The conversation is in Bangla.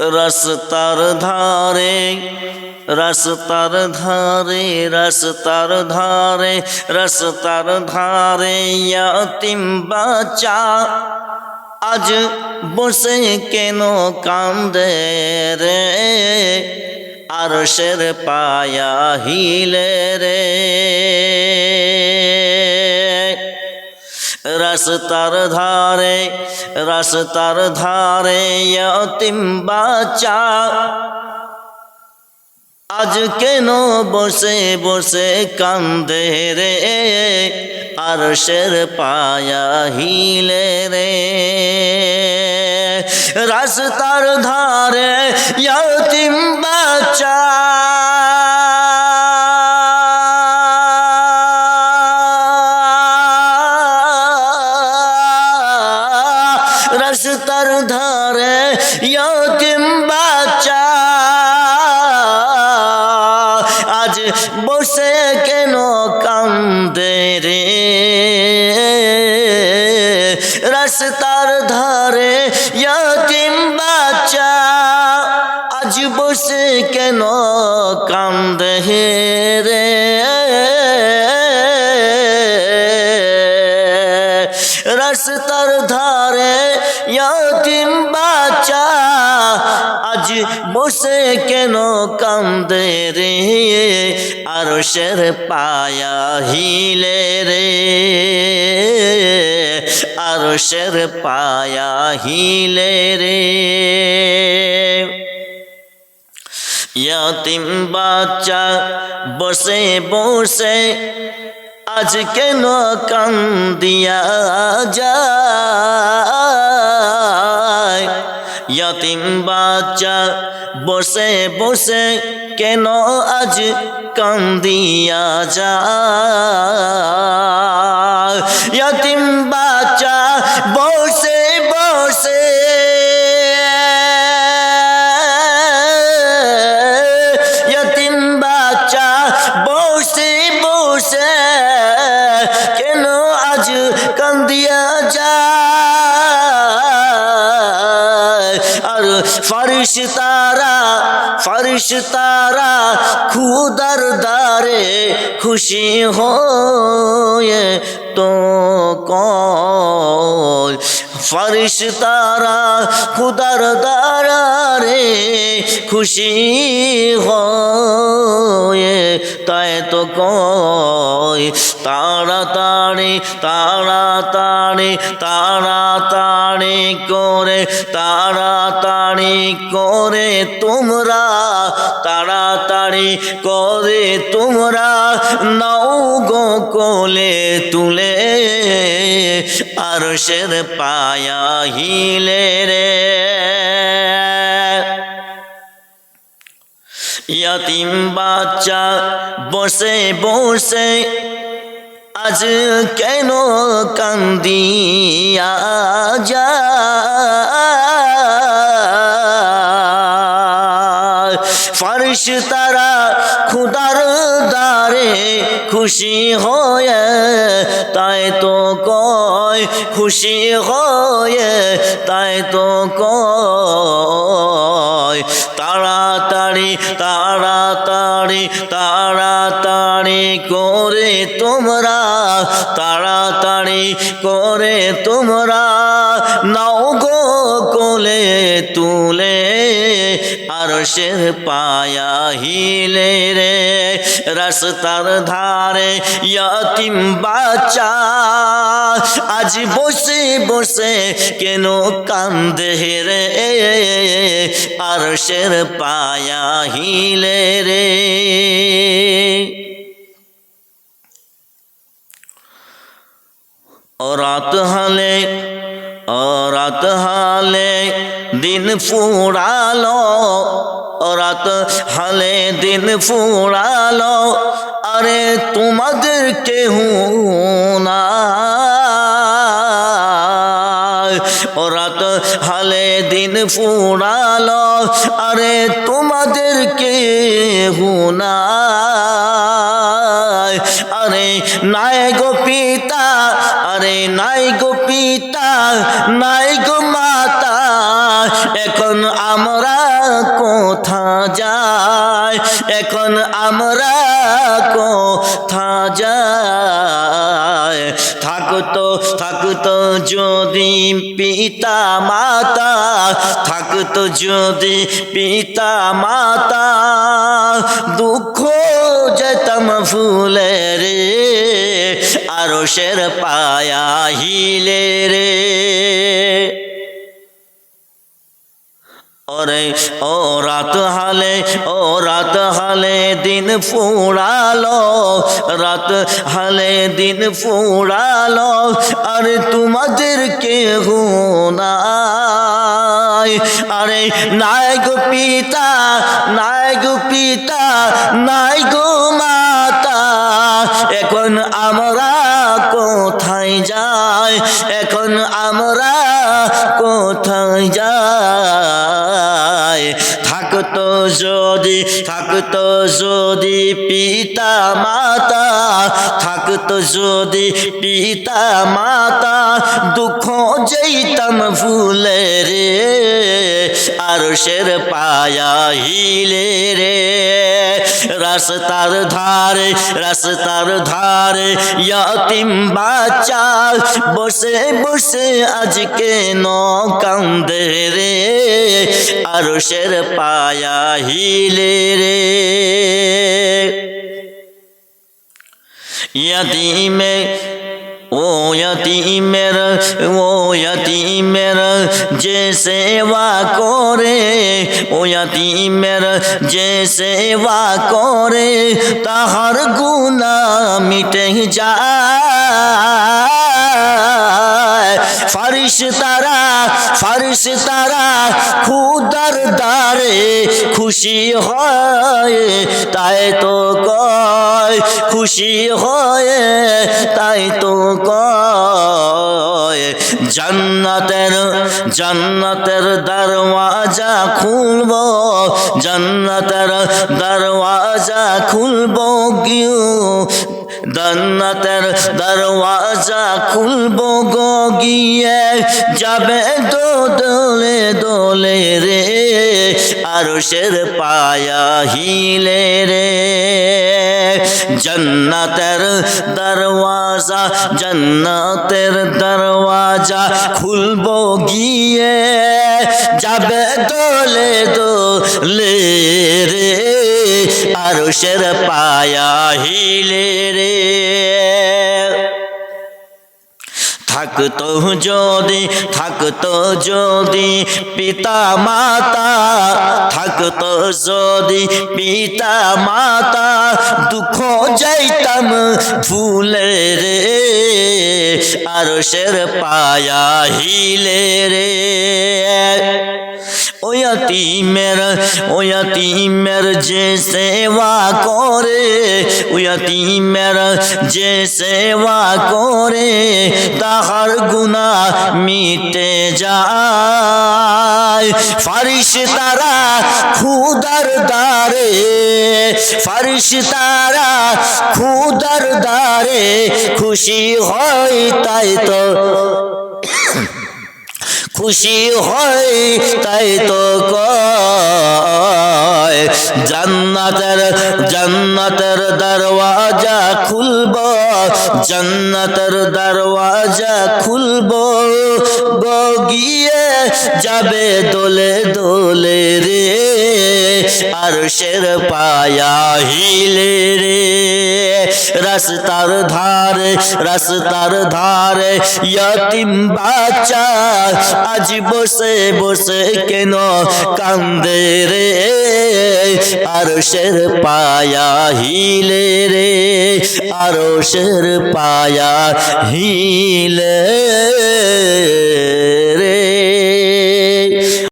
রাস্তার ধারে রাস্তার ধারে রাস্তার ধারে রাস্তার ধারে ইয়াতিম বাচ্চা। আজ বসে কেন কান্দে রে? আর শের পায়া হিলে রে। রাস্তার ধারে রাস্তার ধারে ইয়তিম বাচ্চা। আজ কেন বসে বসে কান্দে রে? আর শের পায়া হিলে রে। রাস্তার ধারে ইয়তিম বাচ্চা। ইয়তিম বাচ্চা, আজ বসে কেন কান্দে রে? রাস্তার ধারে ইয়তিম বাচ্চা, আজ বসে কেন কান্দে রে? বসে কেন কান্দে রে? আর শের পায়া হিলে রে। আর শের পায়া হিলে রে। ইয়াতিম বাচ্চা বসে বসে আজ কেন কান্দিয়া? ইয়াতিম বাচ্চা বসে বসে কেন আজ কান্দিয়া যা ইয়াতিম বাচ্চা ফারিস তারা ফারিস তারা খুদার দারে খুশি হয়ে তো কয়। ফারিস তারা, খুদার দারে খুশি হয়ে তাই তো কয়। তাড়াতাড়ি তাড়াতাড়ি তাড়াতাড়ি করে তাড়াতাড়ি করে তোমরা, তাড়াতাড়ি করে তোমরা, নাও গো কোলে তুলে আর শের পায়া হিলে রে। ইয়াতিম বাচ্চা, বসে বসে, আজ কেন কান্দিয়া যায়? ফারিস তারা খুদার দারে খুশি হয়ে, তাই তো কয় খুশি হয়ে, তাই তো কয়। তাড়াতাড়ি তাড়াতাড়ি তাড়াতাড়ি করে তোমরা, তাড়াতাড়ি করে তোমরা, নাও আর শের পায়া হিলে রে, রাস্তার ধারে ইয়াতিম বাচ্চা। আজ বসে বসে কেন কান্দে রে আর শের পায়া হিলে রে? রাত হলে দিন ফুরালো ও রাত হলে দিন ফুরালো আরে তোমাদের কেহ না রাত হলে দিন ফুরালো আরে তোমাদের কেহ না আরে নাই গো পিতা, আরে নাই গো পিতা, নাই গো মাতা এখন আমরা কোথা যায় এখন আমরা কোথা যায় থাকতো থাকতো যদি পিতা মাতা, থাকতো যদি পিতা মাতা, দুঃখ যেতাম ফুলে রে আরও শের পায়া হিলে রে। ওরে ও রাত হালে, ও রাত হালে দিন ফুড়ালো। রাত হালে দিন ফুড়ালো, আর তোমাদের কেহ নাই। আরে গো পিতা গো পিতা গো মাতা। এখন আমরা কোথায় যাই? যদি পিতা মাতা, থাকতো যদি পিতা মাতা, দুঃখ যেতাম ফুলে রে আর শের পায়া হিলে রে। রাস্তার ধারে রাস্তার ধারে ইয়াতিম বাচ্চা, বসে বসে আজকে ন কান্দে রে। আর শের পায়া হিলে রে यतीमे ओ यतीमेर ओ यतीमेर যে সেবা করে ও यतीमेर যে সেবা করে তাহার গুণা মিটে যায় ফারিস তারা ফারিস তারা খুদার দারে খুশি হয়, তাই তো কয়, খুশি হয়, তাই তো কয়। জান্নাতের জান্নাতের দরওয়াজা খুলব, জান্নাতের দরওয়াজা খুলব গিয়ে জান্নাতের দরওয়াজা খুলব গো গিয়ে যাবে তো দোলে দোলে রে আরশের পায়া হিলে রে জন্নতের দরওয়াজা জন্নতের দরওয়াজা খুলব গিয়ে যাবে দোলে দোলে রে আরশের পায়া হিলে রে। থাকতো যদি থাকতো যদি পিতা মাতা, থাকতো যদি পিতা মাতা, দুঃখ যাইতাম ভুলে রে। আর শের পায়া হিলে রে। ওয়াতিমের ওয়াতিমের যে সেবা করে ওয়াতিমের যে সেবা করে, তাহার গুণা মিটে যায়। ফারিস তারা খুদার দারে ফারিস তারা খুদার দারে খুশি হয় তাই তো। খুশি হয় তাই তো জান্নাতের জান্নাতের দরওয়াজা খুলব। জান্নাতের দরওয়াজা খুলব গিয়ে যাবে দোলে দোলে রে আর শের পায়া হিলে রে। রাস্তার ধারে রাস্তার ধারে ইয়তিম বাচ্চা আজ বসে বসে কেন কান্দে রে? আর শের পায়া হিলে রে আরও শের গাছের পায়া হিলে রে।